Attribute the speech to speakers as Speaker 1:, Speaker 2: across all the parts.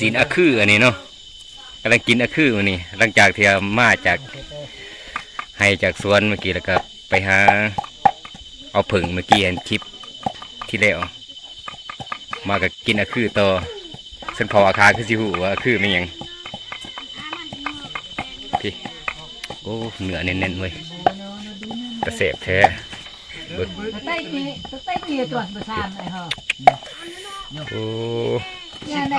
Speaker 1: สินอะคืออันนี้เนาะกำลังกินอะคืออันนี้ หลังจากที่เอามาจากให้จากสวนเมื่อกี้แล้วก็ไปหา เอาผึ่งเมื่อกี้เห็นคลิปที่แล้วมากับกินอะคือต่อเส้นพออาคาคือสิหูว่าอะคือไม่หยังพี่โอ้เหนือเน้นๆเว้ยกระเสบแท้
Speaker 2: ตะไต้นี่ตะไต้นี่ตัวประสานไอ้เหรอ
Speaker 1: โอ้
Speaker 2: เนี่ยใน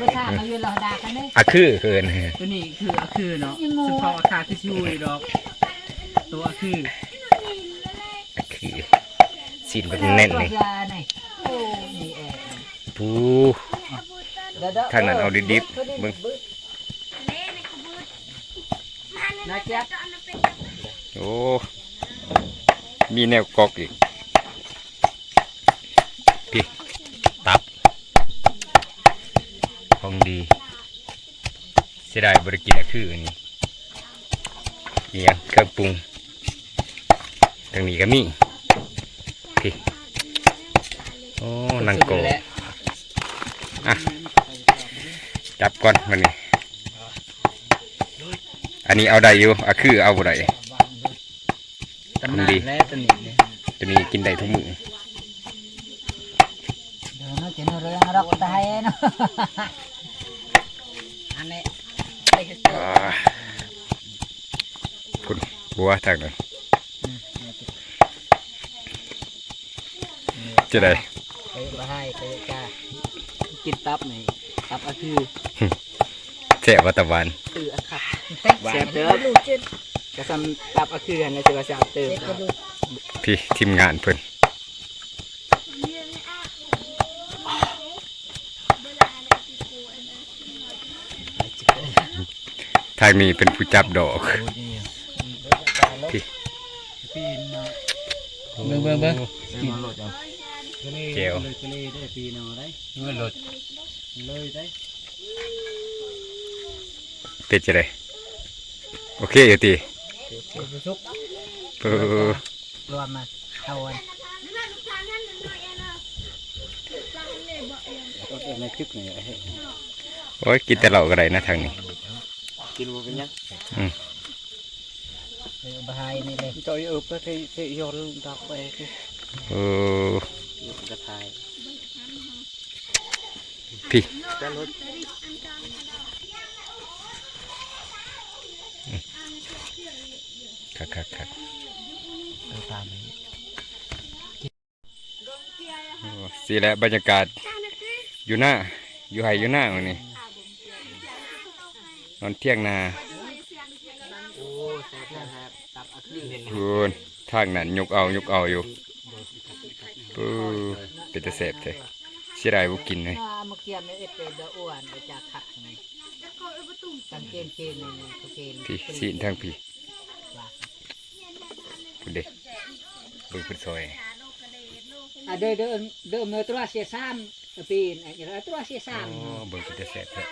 Speaker 2: ประสานมาอยู่เราด่ากันเลย
Speaker 1: อะคือเกิน
Speaker 3: ตัวนี้คืออะคือเนาะ
Speaker 2: ยังโง่
Speaker 3: ซึ่งพออาคาคือชิวเลยดอก ตัวอะคือ
Speaker 1: อะคือสินมันแน่นเลย
Speaker 2: ยาไหนโอ้นี่เอง
Speaker 1: ปู
Speaker 2: ทางนั้นเอาดิบมึงนะจ๊ะ
Speaker 1: โอ้ มีแนวกอกอีก พี่ ตับของดี เสียดายบริกินคืออันนี้เอียงเครื่องปรุงตรงนี้ก็มีพี่โอ้นังโกอะจับก่อนวันนี้อันนี้เอาได้อยู่อะคือเอาบ่ได้
Speaker 3: ตำนาน
Speaker 1: ดี
Speaker 3: และตัวนี้เนี่ย
Speaker 1: ตัวนี้กินได้ทุกมื้อ
Speaker 2: เดี๋ยวนะจะนเรื่องรักตายเนาะอันนี้
Speaker 1: อ่าพุ่นบัวทางนั้นจะได้
Speaker 2: ไปบ่ให้ไปจ้า
Speaker 3: กินตับนี่ตับอะคือ
Speaker 1: แซ่บวัตะวัน
Speaker 3: ตืออะครับ
Speaker 2: เต็ม
Speaker 3: แซ่บเด้อ
Speaker 2: ดูจุด
Speaker 3: กระซำตับอะคือหันนะจะว่าแซ่บเติม
Speaker 2: เด็กก็ดู
Speaker 1: พี่ทีมงานเพิ่นทางนี้เป็นผู้จับดอกพี่
Speaker 3: ปีนเนาะเบิ่งเบิ่งเบิ่งกิน
Speaker 1: เจียว
Speaker 3: เลยก็เลยได้ปีนเอาได้เงินรถเลยได้
Speaker 1: เป็นจะได้โอเคอยู่ตี
Speaker 2: ชุก
Speaker 1: เออ
Speaker 2: รวมมาเอาอัน
Speaker 3: รถเอ็มจึกนี่
Speaker 1: โอ้ยกินแต่เหล้าก็ได้นะทางนี้
Speaker 3: กินบ่เป็นยัง
Speaker 2: ไปบ่ให้นี่เลย
Speaker 3: จอยเออไปที่ที่ยอดดอกไปคือ
Speaker 1: เออก
Speaker 3: ระทาย
Speaker 1: พี่
Speaker 3: แต่รถ
Speaker 1: คักคักคัก
Speaker 3: ตามนี้
Speaker 1: โอ้สีแหละบรรยากาศ อยู่หน้า อยู่ไห้อยู่หน้าวันนี้นอนเที่ยงนา
Speaker 3: โอ้แซ่บนะครับตับอะคือเห็น
Speaker 1: พูนทางนั้นยกเอายกเอาอยู่ปูเป็นตะเสบเถอะเสียดายบุกินเลย
Speaker 2: อ่าเมื่อกี้ไม่เอ็ดเป็นดอ้วนไปจากขัดไงกันเกณฑ์เกณฑ์นี่เขาเกณฑ์
Speaker 1: พี่สีนทางพี่ พูดเด็กเบิ่งเป็นซอย
Speaker 2: อะเดินเดินเดินเมื่อตัวเสียซ้ำปีนไอ้เงี้ยตัวเสียซ้
Speaker 1: โอ้เบิ่งเป็นตะเสบเถอะ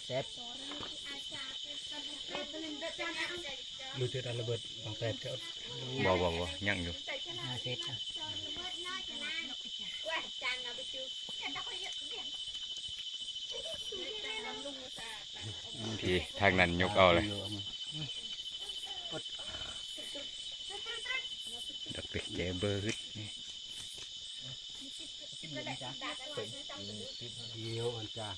Speaker 1: ำ
Speaker 2: เสร็จ
Speaker 3: รู้จุดอันระเบิดบางแปดก็
Speaker 1: บ่บ่บ่ยังอยู่
Speaker 2: อ่าเสร็จอะ
Speaker 1: พี่ทางนั้นยกเอาเลย ดอกเด็กแจเบอร์ฮึดนี่
Speaker 3: เดียวอันจ้า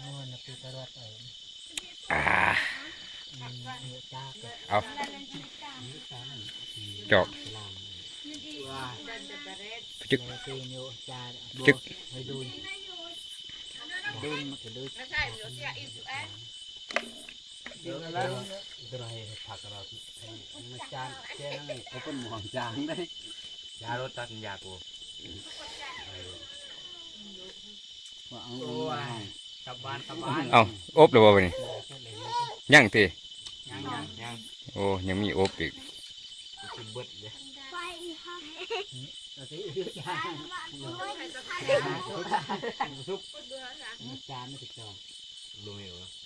Speaker 2: นู่นนะปีกระรวดเออ
Speaker 1: อ่า
Speaker 2: อืมเยอะจ้าก็
Speaker 1: เอาจอกจึ ก
Speaker 2: เออปีนอยู่จ้า
Speaker 1: จึก
Speaker 2: ไปดูดูมันก็ดู
Speaker 3: เดี๋ยวแล้วตัวให้ผักเราไอ้มาจานแค่นั้นเขาเป็นหมองจางได้ยารถตัดยากูว่าเอากลับบ้านกลับบ้าน
Speaker 1: เอาอบแล้วบ่บัดนี้ยังติ
Speaker 3: ยังยังยัง
Speaker 1: โอ้ยังมีอบอีก
Speaker 3: กินเบิดเลย
Speaker 2: เราสิเยอะจ้า
Speaker 3: ซุป
Speaker 2: จานไม่ติดจอ
Speaker 3: ลุงเหรอ
Speaker 2: อยู่แอนนั่นมันอยู่โบนแหละสา
Speaker 3: จ้าหนึ่งพระเจ้า
Speaker 2: เอ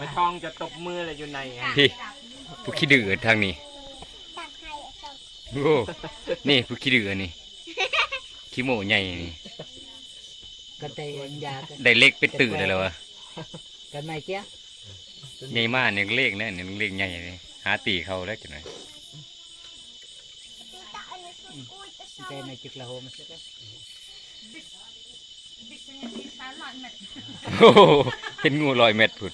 Speaker 3: มา
Speaker 2: ช่
Speaker 3: อ
Speaker 2: ง
Speaker 4: จะตบมือเลยอยู่ในอะ
Speaker 1: พี่ผู้ขี้ดื้อทางนี้โอ้นี่ผู้ขี้ดื้อนี่ขี้โมใหญ่นี่
Speaker 2: กันเตยยากัน
Speaker 1: ได้เล็กเป็นตื่นเลยแล้ววะ
Speaker 2: กันไม่เกี้ย
Speaker 1: ใหญ่มากเนี่ยเลขนะเนี่ยเลขใหญ่เลยหาตีเขาแล้วจังไหน
Speaker 2: เตยในจุกละโหมันสัก
Speaker 1: โอ้โหเห็นงูลอยเม็ดผุด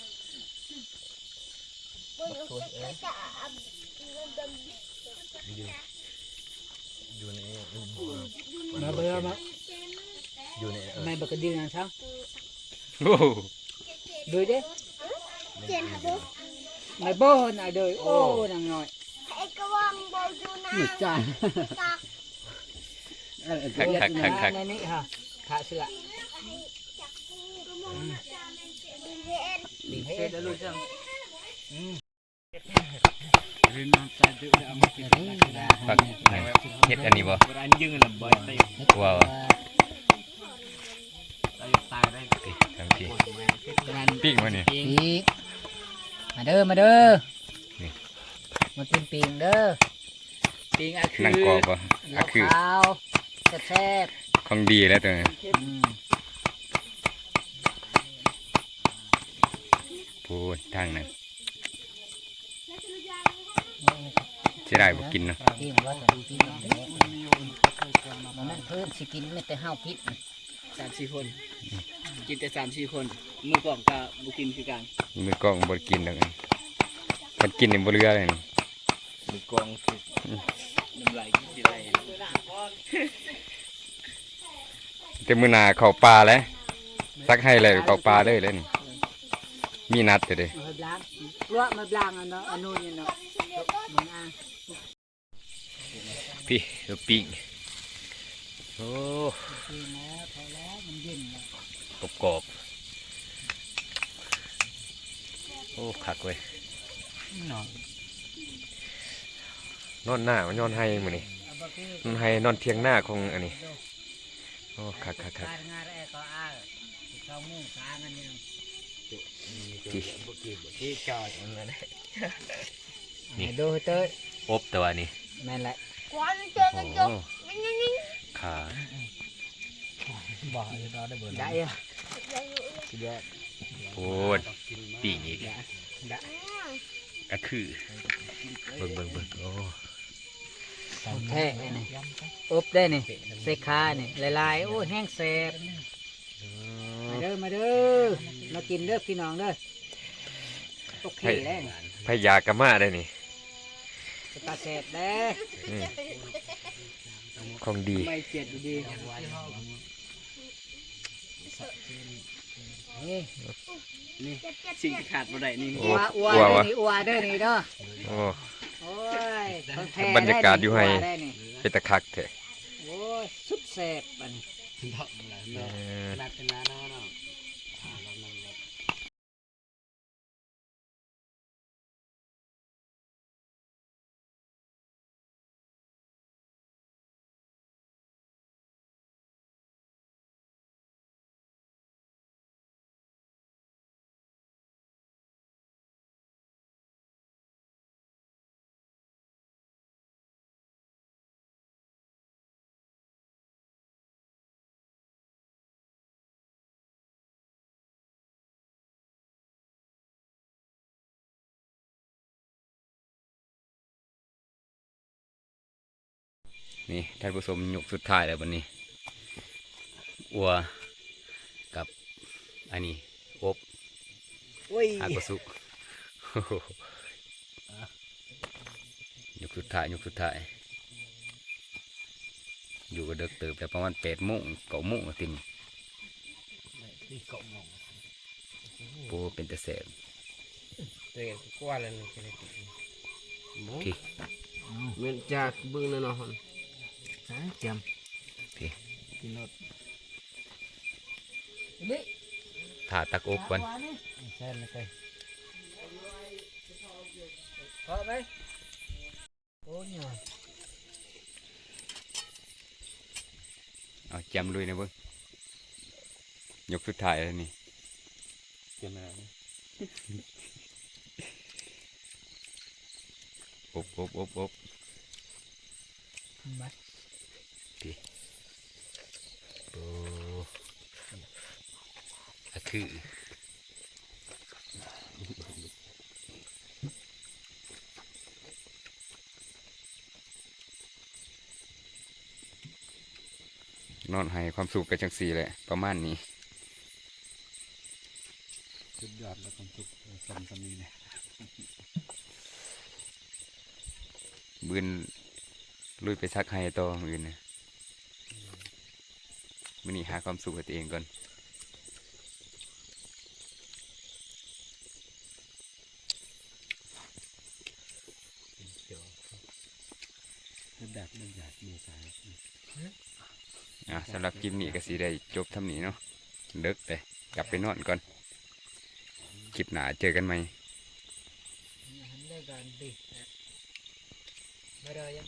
Speaker 4: อยู่ใน
Speaker 2: มาเบื่อมา
Speaker 4: อยู่ใน
Speaker 2: ไม่บักดีนะช่าง
Speaker 1: โอ้โห
Speaker 2: ดูดิไม่โบนอะเลยโอ้นางน้อยหนึ่งจาน
Speaker 1: คักคักคักคัก
Speaker 2: ในนี้ฮะขาเสือลิงเฮ็ดแล้วรู้จัง
Speaker 3: เรียนน้ำใจดื้อเอามากิน
Speaker 1: ฟักนั่นเฮ็ดอันนี้บ่
Speaker 4: เวลานี้ยืนละบ่อยไป
Speaker 1: ว้าว
Speaker 4: ตายได้
Speaker 1: ติทำทีปิ้งมาเนี่ย
Speaker 2: ปีกมาเด้อมาเด้อ
Speaker 1: นี่
Speaker 2: มากินปีงเด้อปีงอะคือ
Speaker 1: นั่งกอบบ่อะ
Speaker 2: เหล้า
Speaker 1: คือ
Speaker 2: ขาวแซ่บ
Speaker 1: ของดีแล้วตัวนี้
Speaker 2: ๆอืม
Speaker 1: พูดทางนั้น สิได้บ่กินเนาะ
Speaker 2: กินว่าจะดูกินเด้อมันนั่นเพิ่มสิกินไม่แต่ห้าวพิษ
Speaker 3: สามสี่คน กินแต่สามสี่คนมือกล่องกับบุกินคือกัน
Speaker 1: มือกล้องบ่ได้กินดอกมันกินนี่บ่เหลือเลยนี่
Speaker 4: มือกองคือ
Speaker 3: น้ำลายกินไร
Speaker 1: แต่มื้อหน้าเข้าป่าแล้วสักให้เลยเข้าป่าเลยเลยนี่ มีนัดเด้
Speaker 2: มาบล้างลวมาบลางอันเนาะอันนู้นเนาะมึงอะ
Speaker 1: พี่เดี๋ยวปิ้งโอ้
Speaker 2: กินแล้วพอแล้วมันเย็นแล้ว
Speaker 1: กรอบกรอบโอ้คักเว้ย
Speaker 3: นอน
Speaker 1: หน้ามันนอนให้มือนี่
Speaker 2: น
Speaker 1: อนให้นอนเทียงหน้าของอันนี้โอ้คักคักคัก
Speaker 2: ที่เขามุ่งสร้างอันนี้
Speaker 1: ที่
Speaker 4: ที่จอดมันเลย
Speaker 1: นี่
Speaker 2: ดูเต้ย
Speaker 1: อบแต่ว่านี่
Speaker 2: แม่นแหละ
Speaker 1: โอ้ขา
Speaker 4: บอกให้รอได้เบิร์
Speaker 2: ได้อะสุดยอด
Speaker 1: โอ้ยปีกอีก
Speaker 2: ได้
Speaker 1: ก็คือเบิ่งเบิ่งเบิ่งโอ้
Speaker 2: แท้เลยนี่อบได้นี่ใส่ขานี่ลายๆโอ้แห้งแซ่บมาเด้อมาเด้อ มากินเด้อพี่น้องเด้อโอเคแล้วนี่
Speaker 1: พยากรรมาได้นี่
Speaker 2: ปลาแซ่บเด้อ
Speaker 1: อืมของดี
Speaker 3: ไม่เจ็ดดี
Speaker 2: นี่
Speaker 3: นี่สิ่งที่ขาดบ่ได้นี่
Speaker 1: โอ้
Speaker 2: อัวอัว
Speaker 1: อัว
Speaker 2: เด้อ
Speaker 1: วะ
Speaker 2: นี่อัวเด้อนี่เด้อ
Speaker 1: โอ้
Speaker 2: โอ้ยของแท้
Speaker 1: บรรยากาศอยู่ให้
Speaker 2: อัวได้นี่
Speaker 1: เป็นตะคักแท้
Speaker 2: โอ้ยสุดแซ่บอันนี้
Speaker 1: เออ
Speaker 3: นัดเป็นน้าเนาะเนาะ
Speaker 1: นี่ท่านผู้ชมยกสุดท้ายแล้ววันนี้ อัวกับอันนี้อบ
Speaker 2: โอ้ย
Speaker 1: อากสุกยกสุดท้ายยกสุดท้าย อยู่ก็เด็กเติบแต่ประมาณแปดโมงเก้าโมงติน
Speaker 4: ที่เกาะมอง
Speaker 1: โปเป็นแต่แสบ
Speaker 4: ตัวเองกว่าแล้วนี่
Speaker 1: พี่
Speaker 3: เหมือนจากบึ้งนั่นเนาะ
Speaker 4: ใช่ เจียม
Speaker 1: พี่
Speaker 4: กินรถ
Speaker 2: นี่
Speaker 1: ถ่าตักอบก่อน
Speaker 4: แช่เลยไป
Speaker 2: พอไหมโอ้ยหน่อย
Speaker 1: เอาแจมลุยนะเบิ้งยกสุดท้ายแล้วนี่
Speaker 3: เกินแล้ว
Speaker 1: อบอบอบอบ
Speaker 2: มา
Speaker 1: โอ้อะคือนอนให้ความสุขกันจังสีแหละ ประมาณนี้
Speaker 3: สุดยอดแล้วความสุขสมสมีเนี่ย
Speaker 1: บืนลุยไปซักให้ต่อมือนนะ มื่อนี้หาความสุขกับตัวเองก่อน
Speaker 3: แบบมันอยากมีสาย
Speaker 1: อะสำหรับคลิปนี้ก็สีได้จบทำนี้เนาะเลิกเลยกลับไปนอนก่อนคลิปหนาเจอกันไหม
Speaker 2: หันได้ก่อนดิไม่ได้ยัง